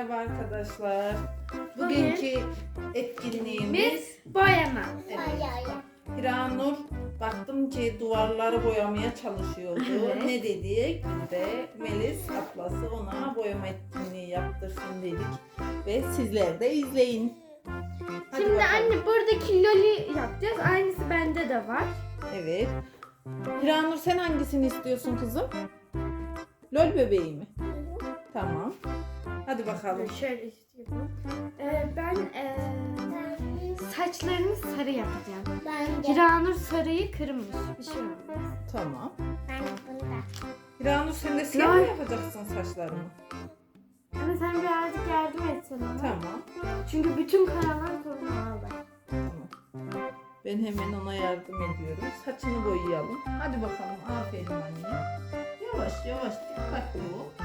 Merhaba arkadaşlar. Bugünkü etkinliğimiz Biz boyama. evet. Hiranur baktım ki duvarları boyamaya çalışıyordu. Evet. Ne dedik? Biz de Melis ablası ona boyama etkinliği yaptırsın dedik. Ve sizler de izleyin. Hadi Şimdi bakalım. anne buradaki loli yapacağız. Aynısı bende de var. Evet. Hiranur sen hangisini istiyorsun kızım? Lol bebeği mi? Tamam. Hadi bakalım. Şöyle istiyorum. Ee, ben ee, saçlarını sarı yapacağım. Ben de. Hiranur sarıyı kırmış. Bir şey olmaz. Tamam. Ben bunda. Hiranur sen de siyah mı yapacaksın saçlarını? Ama sen birazcık yardım etsen ona. Tamam. Çünkü bütün karanlık kolunu aldı. Tamam. Ben hemen ona yardım ediyorum. Saçını boyayalım. Hadi bakalım. Aferin anne. Yavaş yavaş dikkatli ol.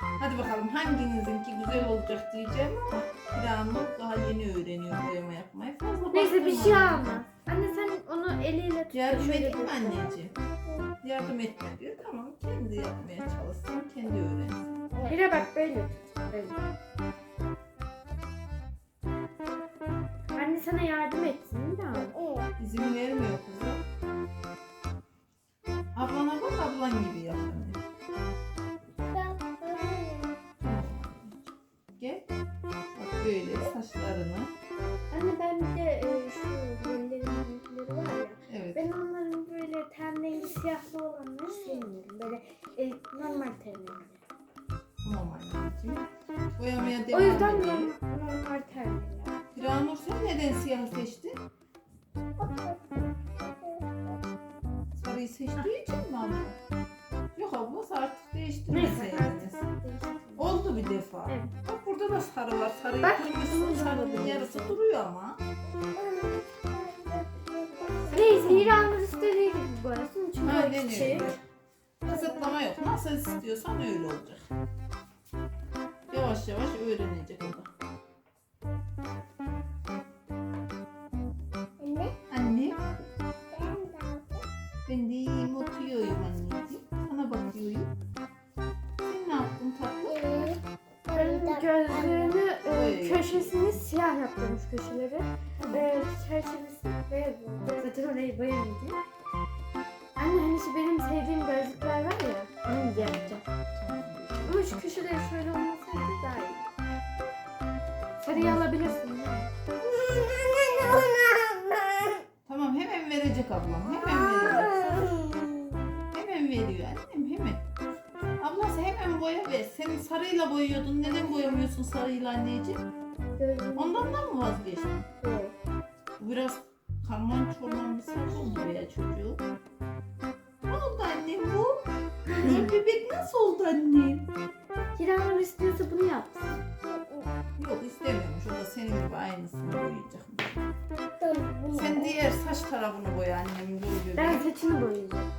Hadi bakalım hanginizinki güzel olacak diyeceğim ama Hiranur daha yeni öğreniyor boyama yapmayı. Fazla Neyse bir şey olmaz. Anne sen onu eliyle tut. Yardım edeyim mi anneciğim? Yardım etme diyor. Tamam kendi yapmaya çalışsın. Kendi öğrensin. Hira bak böyle tut. Böyle. Anne sana yardım etsin Sarıyı seçtiği için mi abla? Yok abla artık değiştirmeseydiniz. Oldu bir defa. Evet. Bak burada da sarı var. Sarıyı Bak, kırmışsın. Sarının yarısı duruyor ama. Neyse Hiranur istediği gibi boyasın çünkü Aynen öyle. Kısıtlama yok. Nasıl istiyorsan öyle olacak. Yavaş yavaş öğrenecek o da. Köşesini siyah yaptım şu köşeleri. E, çerçevesi beyaz oldu. Zaten orayı boyamadım. Anne hani şu benim sevdiğim gözlükler var ya. Onu da yapacağım. Ama şu köşeleri şöyle olmasaydı daha iyi. Sarıyı alabilirsin. Tamam hemen verecek ablam. Hemen verecek. Hemen veriyor annem hemen. Ablası hemen boya ver. Sen sarıyla boyuyordun. Neden boyamıyorsun sarıyla anneciğim? Ondan da mı vazgeçtin? Bu biraz karman çorman bir saç oldu be ya çocuğu. Ne oldu annem bu? Gül bebek nasıl oldu annem? Hiranur istiyorsa bunu yapsın. Yok istemiyormuş. O da senin gibi aynısını boyayacak. Sen diğer saç tarafını boya annem gül Ben saçını boyayacağım.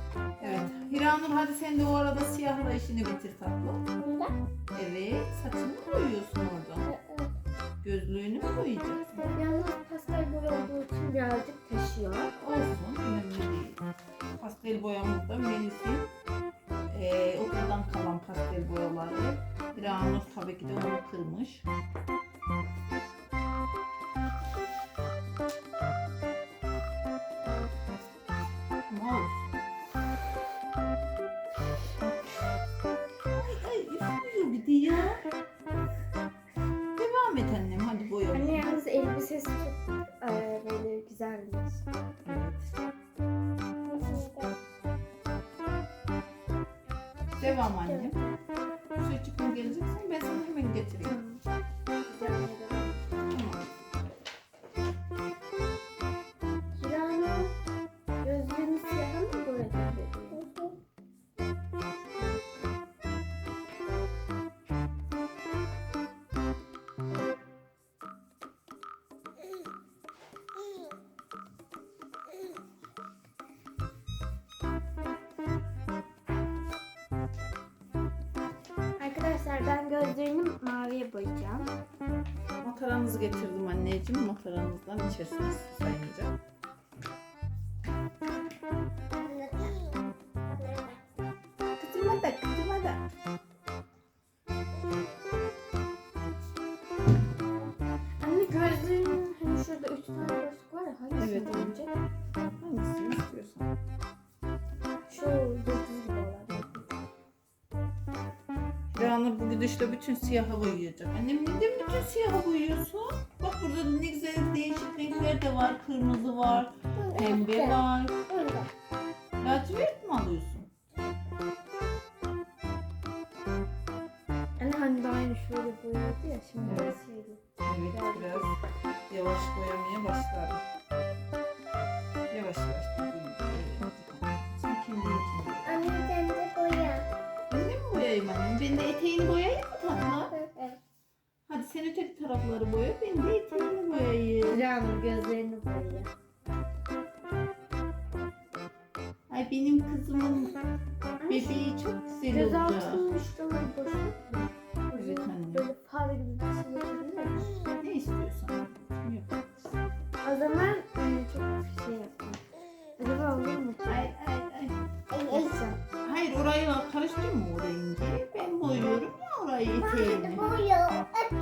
Evet. Hiranur hadi sen de o arada siyahla işini bitir tatlı. Bunda. Evet. Saçını mı boyuyorsun orada? Gözlüğünü mü boyayacaksın? Yalnız pastel boya olduğu için birazcık taşıyor. Olsun. Önemli değil. Pastel boyamız da Melis'in eee okuldan kalan pastel boyaları. Hiranur tabii ki de onu kırmış. Ben gözlerini maviye boyayacağım. Mataranızı getirdim anneciğim. Mataranızdan içerisine su Gidişle bütün siyaha boyayacak. Annem neden bütün siyaha boyuyorsun? Bak burada ne güzel değişik renkler de var. Kırmızı var, pembe var. Lacivert boyayayım annem? Ben de ya orayı eteğini.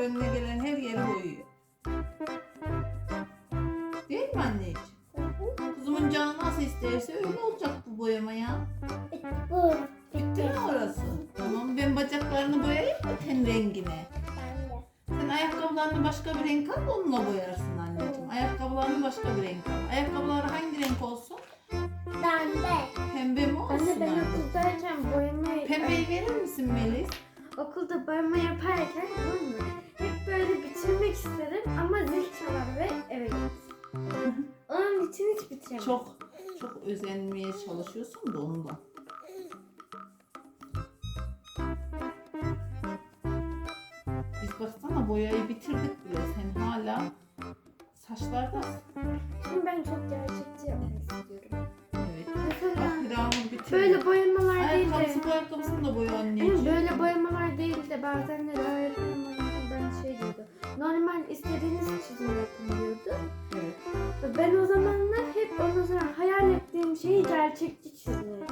Önüne gelen her yeri boyuyor. Değil mi anneciğim? Kızımın canı nasıl isterse öyle olacak bu boyama ya. Bitti mi orası? Tamam ben bacaklarını boyayayım mı ten rengine? Sen ayakkabılarını başka bir renk al onunla boyarsın anneciğim. Ayakkabılarını başka bir renk al. Ayakkabıları hangi renk olsun? De. Pembe mi olsun? Anne ben okuldayken boyamayı... Pembeyi verir misin Melis? Okulda boyama yaparken mı? Hep böyle bitirmek isterim ama zil çalar ve eve giderim. Onun için hiç bitiremem. Çok çok özenmeye çalışıyorsun da ondan. Biz baksana boyayı bitirdik bile. Sen hala saçlardasın. Şimdi ben çok gerçekçi yapmak istiyorum. Böyle boyamalar değil de... Ayakkabısı bu ayakkabısını da boya anneciğim. Hani böyle boyamalar değil de bazenleri öğretmenim ben şey diyordu. Normal istediğiniz çizim yapın diyordu. Evet. Ve Ben o zamanlar hep ondan sonra hayal ettiğim şeyi gerçekçi çalışıyorum.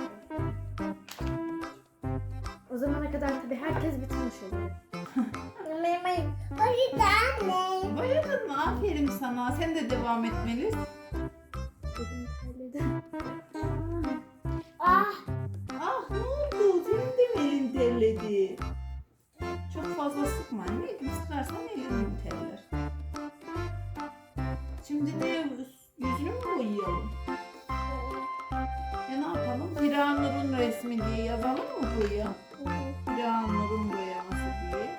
O zamana kadar tabii herkes bitirmiş oluyor. Benim ayım. Boyayacağım anne. Boyadın mı? Aferin sana. Sen de devam etmelisin. Dedim söyledim. Ah. Ah ne oldu? Senin de mi elin terledi? Çok fazla sıkma anne. Sıkarsan elin terler. Şimdi ne yüzünü mü boyayalım? Ya ne yapalım? Hiranur'un resmi diye yazalım mı buraya? Hiranur'un boyaması diye.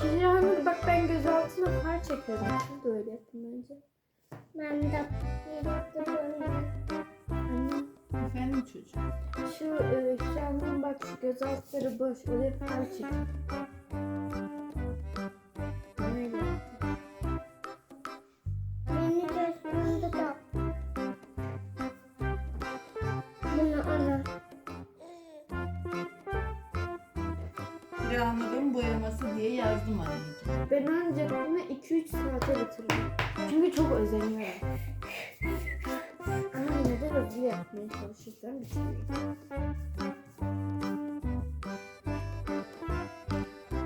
Hiranur bak ben gözaltına far çekiyorum. Siz de öyle yapın bence. Ben de yaptım böyle. Çocuğum. şu e, Hiranur'un bak şu gözaltları boş. Oraya far çek. Öyle. Bunu ana. Hiranur'un boyaması diye yazdım anneciğim. Ben ancak bunu 2-3 saate bitirdim. Çünkü çok özeniyorum. Yapmaya çalışırsam bitiririm.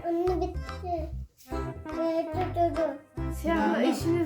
Onu bitti. Siyahla Ya. işiniz bitti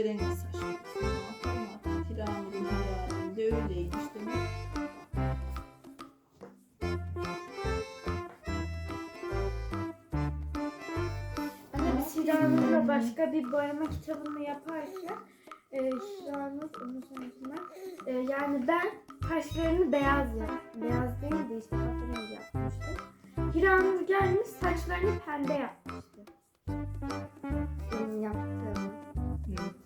kahverengi Anne biz Hiranur'la başka bir boyama kitabını yaparsak e, Hiranur onu e, yani ben kaşlarını beyaz yap. Beyaz değil de işte kahverengi yapmıştım. Hiranur gelmiş saçlarını pembe yapmıştı. Benim yaptığım. Hmm.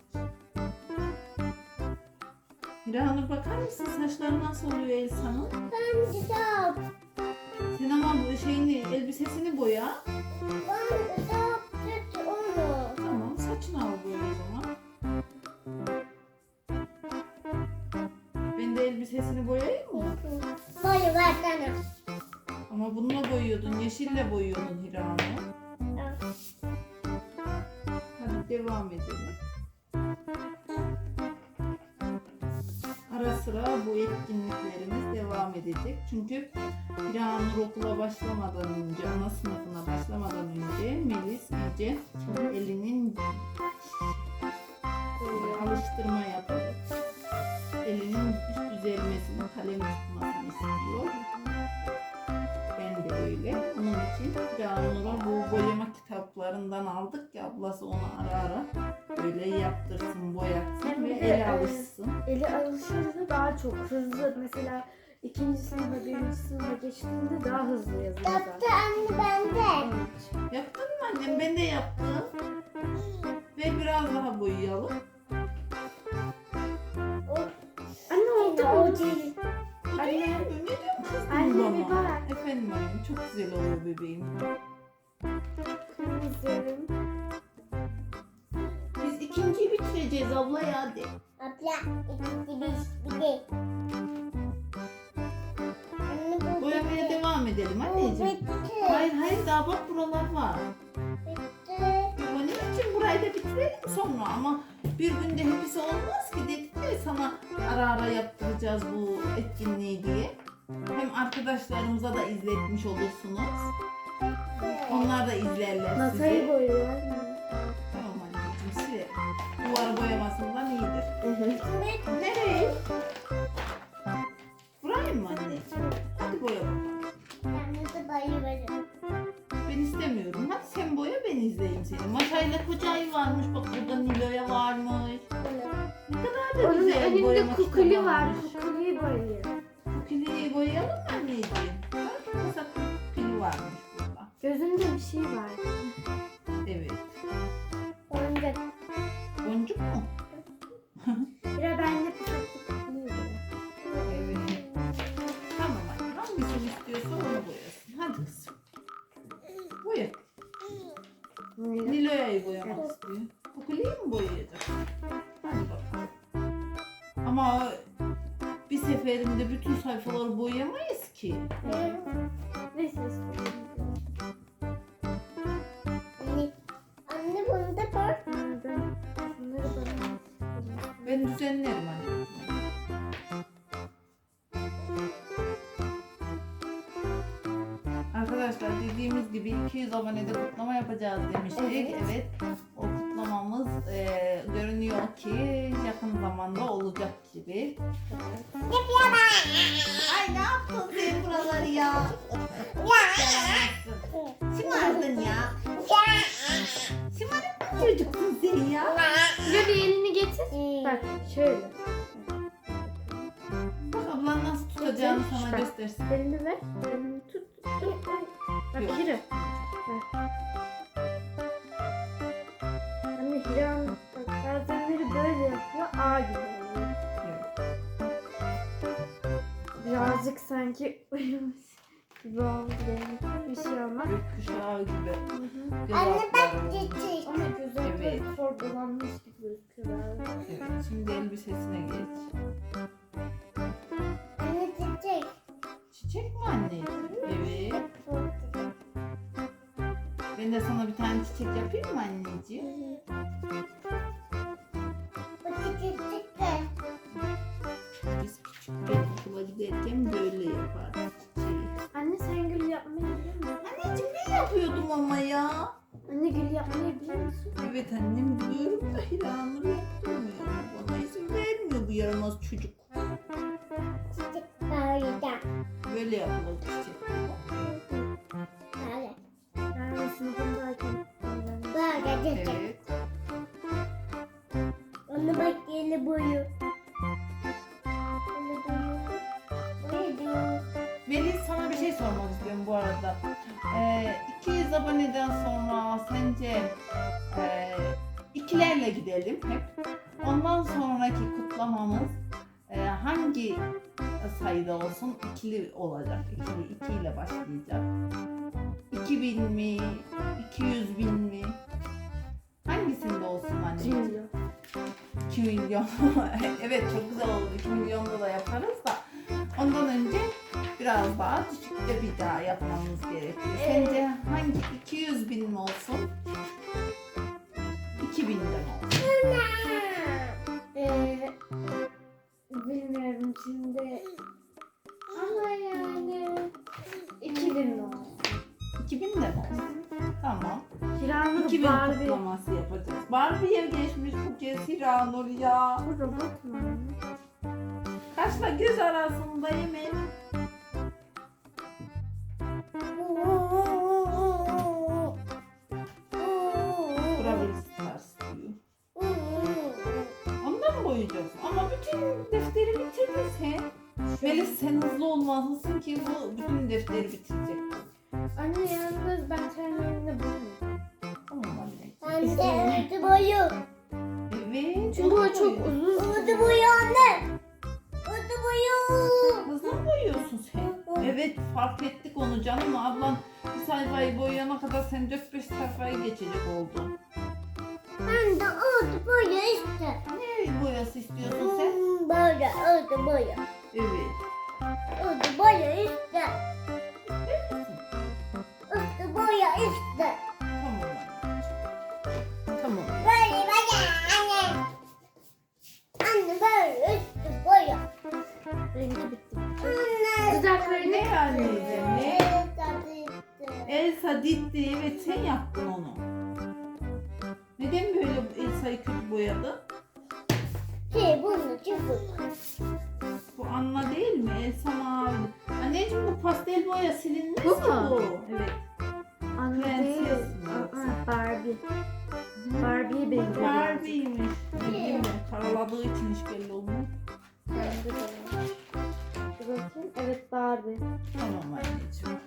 Hiranur bakar mısın saçları nasıl oluyor Elsa'nın? Ben kitap. Sen ama bu şeyini elbisesini boya. Ben kitap okula başlamadan önce, ana sınıfına başlamadan önce Melis iyice elinin e, alıştırma yapıp elinin üst düzelmesini, kalem tutmasını istiyor. Ben de öyle. Onun için Hiranur'a bu boyama kitaplarından aldık ya ablası onu ara ara böyle yaptırsın, boyatsın ve de, el e, alışsın. Eli alışırsa daha çok hızlı. Mesela ikinci sınıfa, birinci sınıfa geçtiğinde daha hızlı yazıyor Yaptı zaten. anne bende. İçin. Yaptın mı annem? Ben de yaptım. Ve biraz daha boyayalım. Anne oldu mu? değil. Anne. Ne diyorsun kızım Anne bir bak. Efendim annem çok güzel oluyor bebeğim. Kırmızı. Biz ikinciyi bitireceğiz abla ya hadi. Abla anneciğim. bitti. Hayır hayır daha bak buralar var. Bitti. Onun için burayı da bitirelim sonra ama bir günde hepsi olmaz ki dedik ya sana ara ara yaptıracağız bu etkinliği diye. Hem arkadaşlarımıza da izletmiş olursunuz. Onlar da izlerler Masayı sizi. boyuyor. Tamam anneciğim size. Duvarı boyamasından iyidir. Nereye? İzleyeyim seni. Maşayla koca ayı varmış. Bak burada Nilo'ya varmış. Ne kadar da Onun güzel önünde boyama kukuli kitabı var. varmış. Kukuli boyuyor. Kukiliyi boyayalım mı anneciğim? Bak mesela kukili varmış burada. Gözünde bir şey var. Evet. Oyuncak. Boncuk mu? Ki. Neyse istiyorum. Anne. Anne bunu da bak. Nerede? Bunları bana Ben düzenlerim anne. Arkadaşlar dediğimiz gibi 200 abonede kutlama yapacağız demiştik. Evet. Evet. O kutlamamız e, görünüyor ki yakın zamanda olacak gibi. Ay ne yaptın sen buraları ya? Şımardın ya. Şımarık bir çocuksun sen ya. Bir elini getir. Bak şöyle. Bak ablan nasıl tutacağını sana Bak. göstersin. Elini ver. Elini tut. tut. Bak Yok. Hira. Bak. Anne Hira bak bazenleri böyle yapıyor. A gibi oluyor. Birazcık sanki uyumuş gibi oldu benim. Bir şey olmaz. Gökkuşağı gibi. Hı hı. Göz Anne bak altları. çiçek. Ama gözleri Evet. evet. sorgulanmış gibi gözüküyorlar. Evet, şimdi elbisesine geç. Anne çiçek. Çiçek mi anneciğim? Evet. Ben de sana bir tane çiçek yapayım mı anneciğim? Bu çiçek çıktı. Biz küçükken okula giderken böyle yapardık çiçeği. Anne sen gül yapmayı biliyor musun? Anneciğim ne yapıyordum ama ya? Anne gül yapmayı biliyor musun? Evet annem biliyorum da Hiranur yaptırmıyor. Bana izin vermiyor bu yaramaz çocuk. Çiçek böyle. Böyle yapılır çiçek. Evet. Onu bak yeni boyu. Melih sana bir şey sormak istiyorum bu arada. Ee, 200 aboneden sonra sence e, ikilerle gidelim hep. Ondan sonraki kutlamamız e, hangi sayıda olsun? İkili olacak. İkili, ikiyle başlayacak. 2000 mi? 200 bin mi? Hangisinde olsun anne? Cimri. 2 milyon. evet çok güzel oldu. 2 milyonda da yaparız da. Ondan önce biraz daha düşükte bir daha yapmamız gerekiyor. Sence hangi 200 bin mi olsun? 2000 de mi olsun? Ee, bilmiyorum şimdi. Ama yani 2000 olsun. 2000 de mi olsun? Tamam. Hiranur 2000 Barbie. kutlaması yapacağız. Barbie'ye geçmiş bu kez Hiranur ya. Bu robot mu? Kaşla göz arasında yemin. Brawl Stars diyor. Ondan mı boyayacaksın? Ama bütün defteri bitirdin sen. Melis sen hızlı olmalısın ki bu bütün defteri bitirecek. Anne yalnız ben anne. Ben de ödü boyu. Evet. Çünkü hızlı çok uzun. Ödü boyu anne. Ödü boyu. Mı boyuyorsun sen? Evet fark ettik onu canım. Ablan bir sayfayı boyayana kadar sen 4-5 sayfayı geçecek oldu. Ben de ödü boyu işte. Ne boyası istiyorsun sen? Hmm, Böyle ödü boyu. Evet. Ödü boyu işte. Ödü boyu işte. Rengi bitti. Dudaklarını Ne anneciğim ne? Elsa ditti. Evet sen yaptın onu. Neden böyle Elsa'yı kötü boyadı? Şey bunu çıkıyor. Bu Anna değil mi? Elsa mavi. Anneciğim bu pastel boya silinmez Bu ki mu? bu. Evet. Anne değil. Prenses. Aa, Barbie. Barbie'ye benziyor. Barbie'ymiş. Değil mi? Karaladığı için hiç belli olmuyor. Dur bakayım. Evet Barbie. Tamam anneciğim.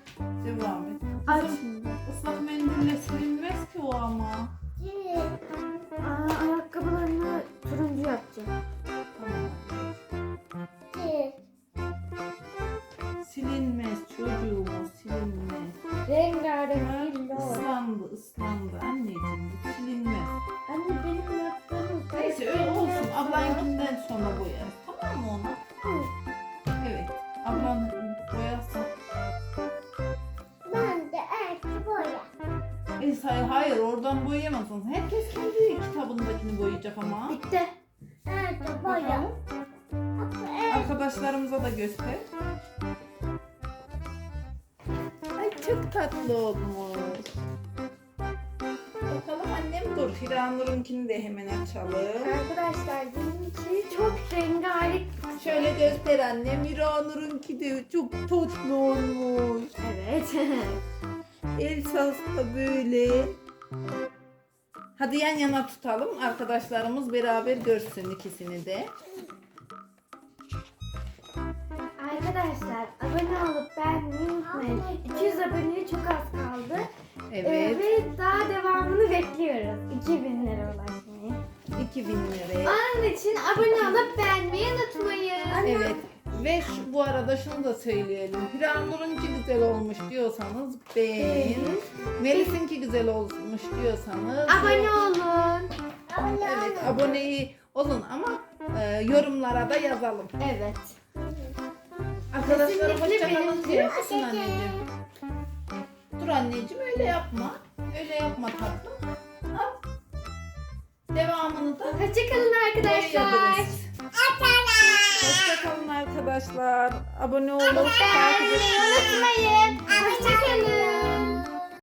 Devam et. Aç. Islak mendille silinmez ki o ama. Aa, ayakkabılarını turuncu yapacağım. Tamam. Şey. Hayır oradan boyayamazsın. Herkes kendi kitabındakini boyayacak ama. Bitti. Erkek boya. Bakalım. Arkadaşlarımıza da göster. Ay çok tatlı olmuş. Bakalım annem dur. Hiranur'unkini de hemen açalım. Arkadaşlar benimki çok rengarenk. Şöyle göster annem. Hiranur'unki de çok tatlı olmuş. Evet. Elsa'sı da böyle. Hadi yan yana tutalım. Arkadaşlarımız beraber görsün ikisini de. Arkadaşlar abone olup beğenmeyi unutmayın. 200 aboneye çok az kaldı. Ee, Evet. ve daha devamını bekliyoruz. 2000 lira ulaşmayı. 2000 liraya. Onun için abone olup beğenmeyi unutmayın. Evet. Ve şu, bu arada şunu da söyleyelim. Hiranur'unki güzel olmuş diyorsanız beğen. Melis'inki güzel olmuş diyorsanız Abone olun. Evet aboneyi olun ama e, yorumlara da yazalım. Evet. Arkadaşlar Kesinlikle hoşçakalın benim diyor musun anneciğim? Dur anneciğim öyle yapma. Öyle yapma tatlım. Al. Devamını da Hoşçakalın arkadaşlar. Hoşçakalın arkadaşlar. Abone olun. Takip edin. Unutmayın. Hoşçakalın.